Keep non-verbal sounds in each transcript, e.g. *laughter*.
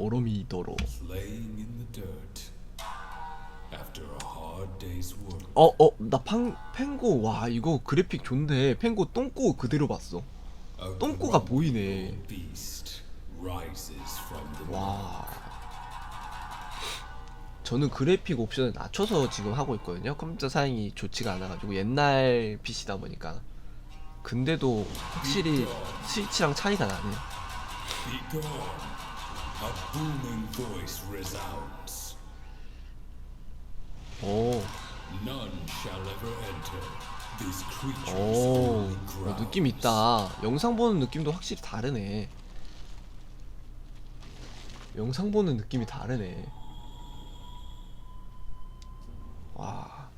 오로미도로 hard day's work. 어어나 펭고 와 이거 그래픽 좋네. 펭고 똥꼬 그대로 봤어. 똥꼬가 보이네. 와. 저는 그래픽 옵션을 낮춰서 지금 하고 있거든요. 컴퓨터 사양이 좋지가 않아가지고 옛날 PC다 보니까. 근데도 확실히 스위치랑 차이가 나네 Be gone. A booming voice resounds. 오 None shall ever enter. This creature's 오, holy 어, grounds. 느낌 있다. 영상 보는 느낌도 확실히 다르네. 영상 보는 느낌이 다르네. 와,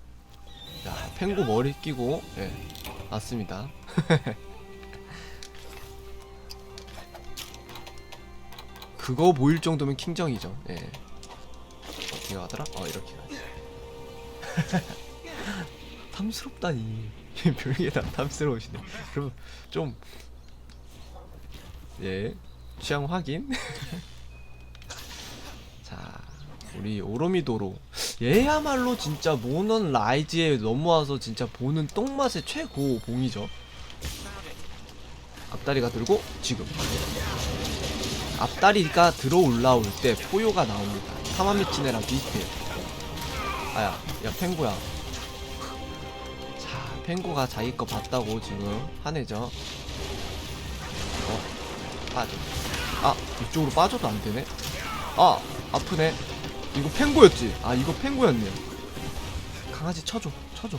야, 펭구 머리 끼고, 예, 맞습니다. 그거 보일 정도면 킹정이죠. 예. 어떻게 하더라? 어, 이렇게 가지. *laughs* 탐스럽다니 별게 다 탐스러우시네 그럼 좀 예, 취향 확인 *laughs* 자 우리 오로미도로 얘야말로 진짜 모넌 라이즈에 넘어와서 진짜 보는 똥맛의 최고 봉이죠 앞다리가 들고 지금 앞다리가 들어 올라올 때 포효가 나옵니다 타마미치네랑 비슷해요 아야 야 펭구야 자, 펭구가 자기 거 봤다고 지금 화내죠. 어, 빠져. 아, 이쪽으로 빠져도 안 되네. 아, 아프네. 이거 펭구였지? 아, 이거 펭구였네요. 강아지 쳐줘, 쳐줘.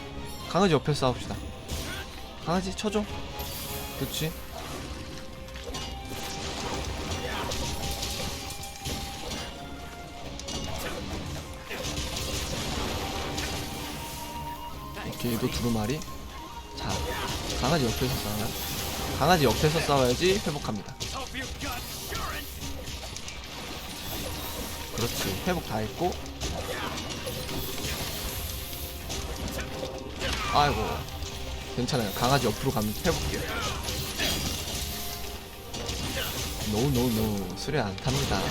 강아지 옆에 싸웁시다. 강아지 쳐줘. 그렇지? 얘도 두루마리. 자, 강아지 옆에서 싸워요. 강아지 옆에서 싸워야지 회복합니다. 그렇지, 회복 다 했고. 아이고, 괜찮아요. 강아지 옆으로 가면 회복해요. 노, 노, 노. 수레 안 탑니다.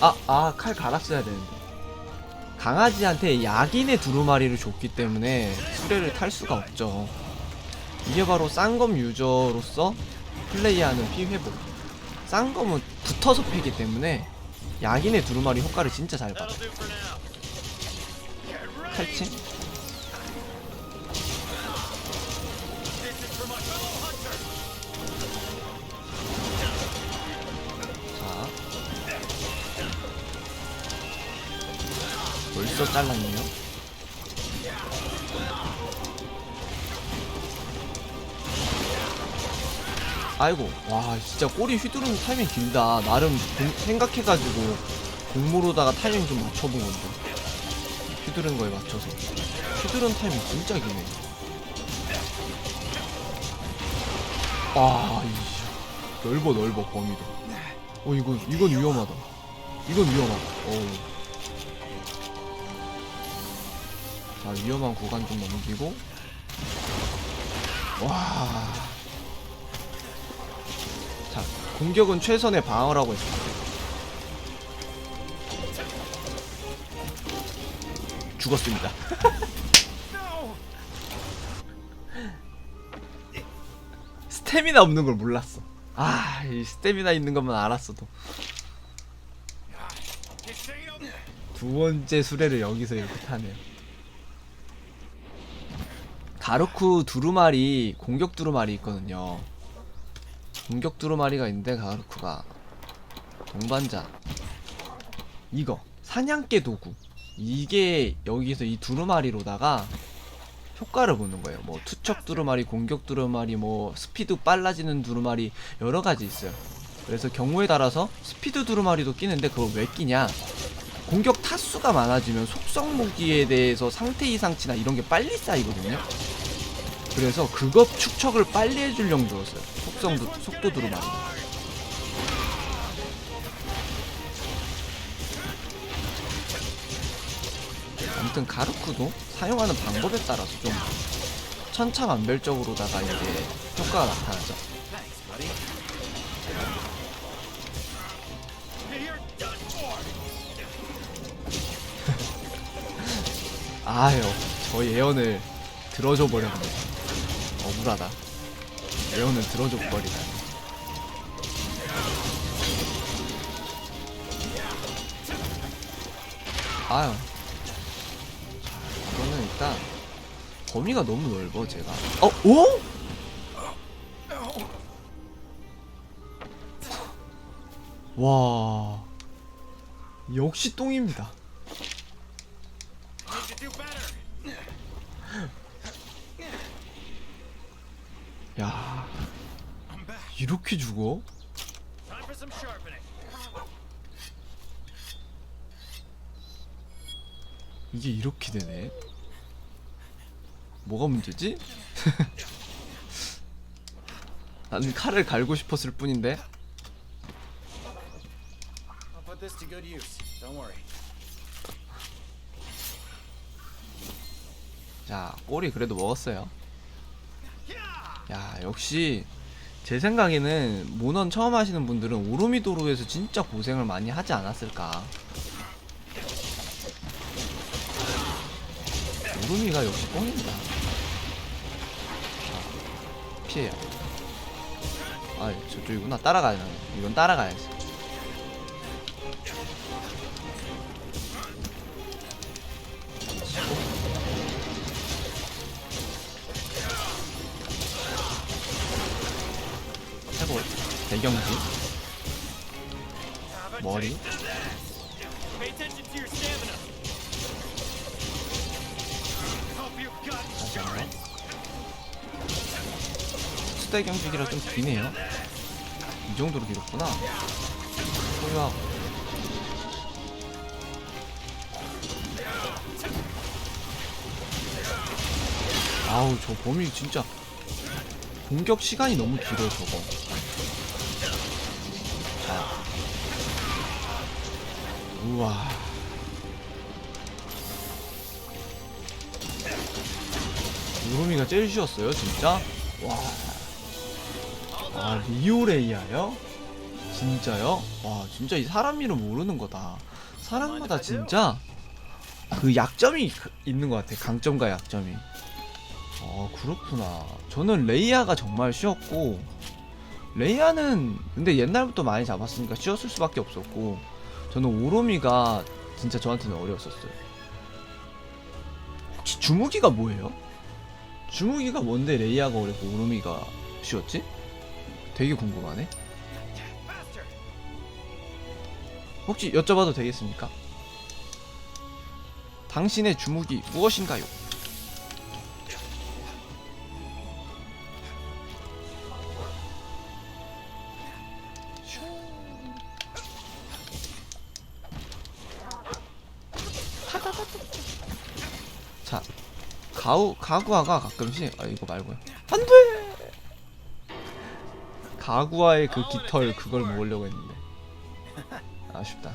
아, 아, 칼 갈았어야 되는데. 강아지한테 약인의 두루마리를 줬기 때문에 수레를 탈 수가 없죠. 이게 바로 쌍검 유저로서 플레이하는 피회복. 쌍검은 붙어서 패기 때문에 약인의 두루마리 효과를 진짜 잘 받아. 탈침? 벌써 잘랐네요. 아이고, 와, 진짜 꼬리 휘두르는 타이밍 길다. 나름 공- 생각해가지고 공모로다가 타이밍 좀 맞춰본 건데. 휘두른 거에 맞춰서. 휘두른 타이밍 진짜 기네. 아, 이 넓어, 넓어, 범위도. 어, 이거, 이건 위험하다. 이건 위험하다. 어 자 위험한 구간 좀 넘기고 와. 자 공격은 최선의 방어라고 했습니다. 죽었습니다. *laughs* 스태미나 없는 걸 몰랐어. 아, 이 스태미나 있는 것만 알았어도. 두 번째 수레를 여기서 이렇게 타네요. 가르쿠 두루마리 공격 두루마리 있거든요. 공격 두루마리가 있는데 가르쿠가 동반자 이거 사냥개 도구 이게 여기서 이 두루마리로다가 효과를 보는 거예요. 뭐 투척 두루마리, 공격 두루마리, 뭐 스피드 빨라지는 두루마리 여러 가지 있어요. 그래서 경우에 따라서 스피드 두루마리도 끼는데 그걸 왜 끼냐? 공격 타수가 많아지면 속성 무기에 대해서 상태 이상치나 이런 게 빨리 쌓이거든요. 그래서 그거 축척을 빨리 해줄 용도였어요. 속성도, 속도도로 말이죠. 아무튼 가르쿠도 사용하는 방법에 따라서 좀 천차만별적으로다가 이게 효과가 나타나죠. *laughs* 아유, 저 예언을 들어줘 버렸네. 억울하다. 들어줘 버리다. 아유. 자 이거는 일단 범위가 너무 넓어 제가. 어? 오? 와. 역시 똥입니다 야 이렇게 죽어? 이게 이렇게 되네 뭐가 문제지? *laughs* 나는 칼을 갈고 싶었을 뿐인데. 자 꼬리 그래도 먹었어요 야 역시 제 생각에는 모넌 처음 하시는 분들은 오로미도로에서 진짜 고생을 많이 하지 않았을까? 오로미가 역시 뻥입니다. 자, 피해요. 아 저쪽이구나. 따라가야 돼 이건 따라가야지 해볼 대경지 머리. 다시 한번 수대 경직이라 좀 기네요. 이 정도로 길었구나. 소유하고. 아우 저 범위 진짜 공격 시간이 너무 길어 저거 우와 우루미가 제일 쉬웠어요 진짜 와 아, 리오레이아요? 진짜요? 와, 진짜 이 사람 이름 모르는 거다. 사람마다 진짜 그 약점이 그- 있는 것 같아. 강점과 약점이. 아, 그렇구나. 저는 레이아가 정말 쉬웠고, 레이아는 근데 옛날부터 많이 잡았으니까 쉬웠을 수밖에 없었고, 저는 오로미가 진짜 저한테는 어려웠었어요. 혹시 주무기가 뭐예요? 주무기가 뭔데 레이아가 어렵고 오로미가 쉬웠지? 되게 궁금하네. 혹시 여쭤봐도 되겠습니까? 당신의 주무기 무엇인가요? 자, 가우 가구아가 가끔씩 아 이거 말고요. 안 돼. 가구아의 그 깃털 그걸 먹으려고 했는데 아쉽다.